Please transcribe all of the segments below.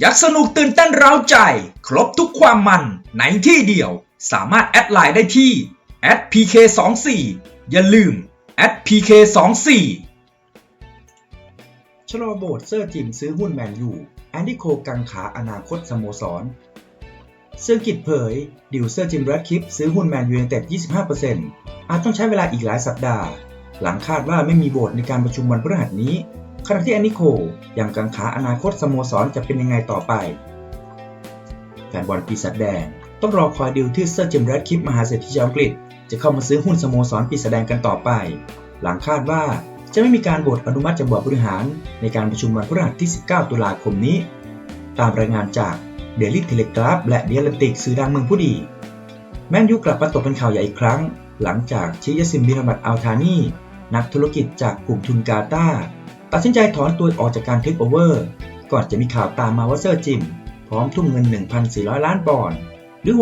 อยากสนุกตื่นเต้นเร้าใจ ครบทุกความมันในที่เดียว สามารถแอดไลน์ได้ที่ @pk24 อย่าลืม @pk24 ชลอโบดเซอร์จิมซื้อหุ้นแมนยูแอนดี้โคกังขาอนาคตสโมสรเซอร์กิตเผย ดิวเซอร์จิมแรดคลิปซื้อหุ้นแมนยูในเต็ด 25%อาจต้องใช้เวลาอีกหลายสัปดาห์ หลังคาดว่าไม่มีโบทในการประชุมวันพฤหัสนี้ ขณะที่แอนนิโคยังกังขาอนาคตสโมสรจะเป็นยังไงต่อไปแฟนบอลปีศาจแดงต้องรอคอยดิวที่เซอร์จิมแรดคิปมหาเศรษฐีชาวอังกฤษ จะเข้ามาซื้อหุ้นสโมสรปีศาจแดงกันต่อไป หลังคาดว่าจะไม่มีการโหวตอนุมัติจากบอร์ดบริหาร ในการประชุมวันพฤหัสที่ 19 ตุลาคมนี้ ตามรายงานจากเดลิทเทเลกราฟและเดียลติกสื่อดังเมืองผู้ดี แมนยูกลับมาตกเป็นข่าวใหญ่อีกครั้ง หลังจากชิยาซิมบินมัดอัลทานีนักธุรกิจจากกลุ่มทุนกาตา ตัดสินใจถอนตัวออกจากการเทคโอเวอร์ก่อนจะมีข่าวตามมาว่าเซอร์จิม พร้อมทุ่มเงิน 1,400 ล้านปอนด์หรือ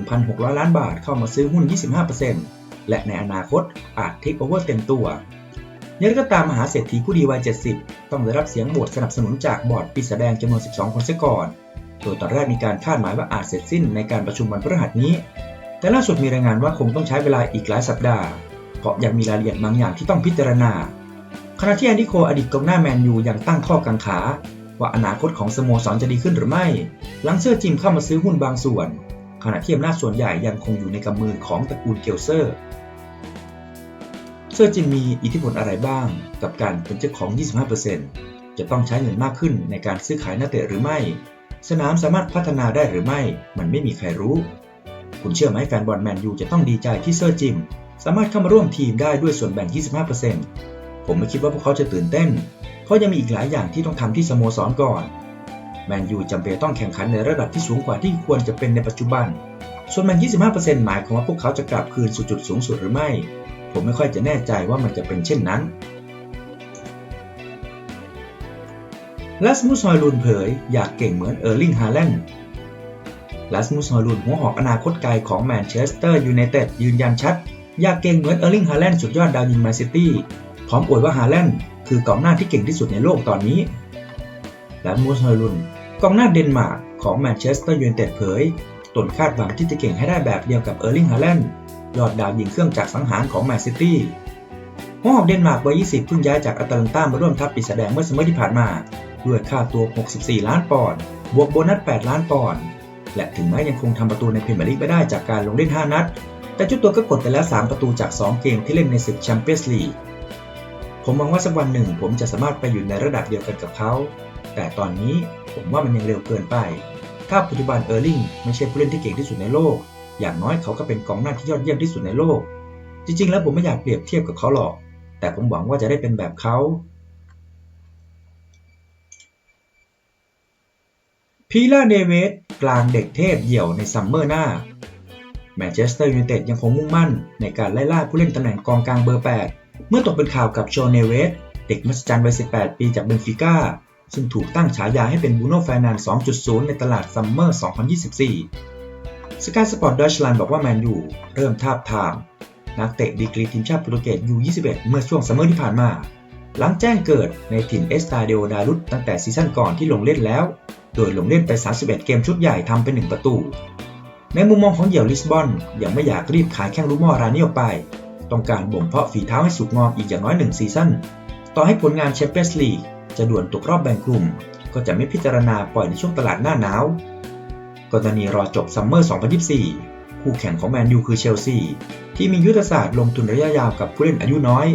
61,600 ล้านบาทเข้ามาซื้อหุ้น 25%และในอนาคตอาจเทคโอเวอร์เต็มตัวย่างไรก็ตามมหาเศรษฐีผู้ดีวัย 70 ต้องได้รับเสียงโหวตสนับสนุนจากบอร์ดปีศาจแดงจำนวน 12 คนเสียก่อน โดยตอนแรกมีการคาดหมายว่าอาจเสร็จสิ้นในการประชุมวันพฤหัสนี้ แต่ล่าสุดมีรายงานว่าคงต้องใช้เวลาอีกหลายสัปดาห์ เพราะยังมีรายละเอียดบางอย่างที่ต้องพิจารณา ขณะที่แอนดิโคอดีตกองหน้าแมนยูยังตั้งข้อกังขา ว่าอนาคตของสโมสรจะดีขึ้นหรือไม่ หลังเสื้อจิมเข้ามาซื้อหุ้นบางส่วน ขณะที่อำนาจส่วนใหญ่ยังคงอยู่ในกำมือของตระกูลเกลเซอร์ เสื้อจิมมีอิทธิพลอะไรบ้าง กับการเป็นเจ้าของ 25%จะต้องใช้เงินมากขึ้นในการซื้อขายนักเตะหรือไม่ สนามสามารถพัฒนาได้หรือไม่ มันไม่มีใครรู้ คุณเชื่อไหมแฟนบอลแมนยูจะต้องดีใจที่เซอร์จิม สามารถเข้ามาร่วมทีมได้ด้วยส่วนแบ่ง 25% ผมไม่คิดว่าพวกเขาจะตื่นเต้น เพราะยังมีอีกหลายอย่างที่ต้องทำที่สโมสรก่อน แมนยูจำเป็นต้องแข่งขันในระดับที่สูงกว่าที่ควรจะเป็นในปัจจุบัน ส่วนแบ่ง25%หมายความว่าพวกเขาจะกลับคืนสู่จุดสูงสุดหรือไม่ ผมไม่ค่อยจะแน่ใจว่ามันจะเป็นเช่นนั้นลาสมุสฮอยลุนเผย อยากเก่งเหมือนเออร์ลิงฮาแลนด์ลาสมุสฮอยลุนหัวหอกอนาคตไกลของแมนเชสเตอร์ยูไนเต็ดยืนยันชัด อยากเก่งเหมือนเออร์ลิงฮาแลนด์สุดยอดดาวยิงแมนซิตี้ ร้อมอวยว่าฮาแลนด์คือกองหน้าที่เก่งที่สุดในโลกตอนนี้ แลาสมุสฮอลุนกองหน้าเดนมาร์กของแมนเชสเตอร์ยูไนเต็ดเผย ตนคาดหวังที่จะเก่งให้ได้แบบเดียวกับเออร์ลิงฮาแลนด์ยอดดาวยิงเครื่องจักรสังหารของแมนซิตี้หัวหอกเดนมาร์กวัย 20 เพิ่งย้ายจากอาตาลันตามาร่วมทัพปีศาจแดงเมื่อสมัยที่ผ่านมา ด้วยค่าตัว 64 ล้านปอนด์ บวกโบนัส 8 ล้านปอนด์ และถึงแม้ยังคงทำประตูในพรีเมียร์ลีกไม่ได้จากการลงเล่น 5 นัด แต่เจุดตัวก็กดไปแล้ว 3 ประตูจาก 2 เกมที่เล่นในศึกแชมเปี้ยนส์ลีก ผมมองว่าสักวันหนึ่งผมจะสามารถไปอยู่ในระดับเดียวกันกับเขา แต่ตอนนี้ผมว่ามันยังเร็วเกินไป ถ้าปัจจุบันเออร์ลิงไม่ใช่ผู้เล่นที่เก่งที่สุดในโลก อย่างน้อยเขาก็เป็นกองหน้าที่ยอดเยี่ยมที่สุดในโลก จริงๆ แล้วผมไม่อยากเปรียบเทียบกับเขาหรอก แต่ผมหวังว่าจะได้เป็นแบบเขาพีล่าเดเวสกลางเด็กเทพเหี่ยวในซัมเมอร์หน้าแมนเชสเตอร์ยูไนเต็ดยังคงมุ่งมั่นในการไล่ล่าผู้เล่นตำแหน่งกองกลางเบอร์ 8 เมื่อตกเป็นข่าวกับโชเนเวส เด็กมัสจันวัย 18 ปีจากเบนฟิก้า ซึ่งถูกตั้งฉายาให้เป็นบูโน่แฟร์นัน2.0 ในตลาดซัมเมอร์ 2024 สกายสปอร์ตด t ชลันบอกว่าแมนยูเริ่มทาบทาม นักเตะดีกรีทีมชาติโปรตุเกสยู21 เมื่อช่วงซัมเมอร์ที่ผ่านมา หลังแจ้งเกิดในถิ่นเอสตาเดโอดารุตตั้งแต่ซีซั่นก่อนที่ลงเล่นแล้ว โดยลงเล่นไป 31 เกมชุดใหญ่ทำไป 1 ประตู ในมุมมองของเหยี่ยวลิสบอนยังไม่อยากรีบขายแข้งลูกม่อรานี้ออกไป ต้องการบ่มเพาะฝีเท้าให้สุกงอมอีกอย่างน้อย 1 ซีซั่น ต่อให้ผลงานแชมเปี้ยนส์ลีกจะด่วนตกรอบแบ่งกลุ่ม ก็จะไม่พิจารณาปล่อยในช่วงตลาดหน้าหนาวกรณีรอจบซัมเมอร์ 2024 คู่แข่งของแมนยูคือเชลซี ที่มียุทธศาสตร์ลงทุนระยะยาวกับผู้เล่นอายุน้อย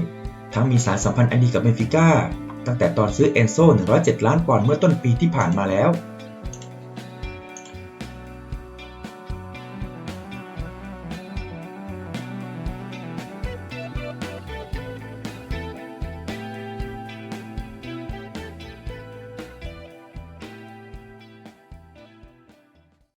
ทั้งมีสายสัมพันธ์อันดีกับเบนฟิก้าตั้งแต่ตอนซื้อเอนโซ่107 ล้านปอนด์เมื่อต้นปีที่ผ่านมาแล้ว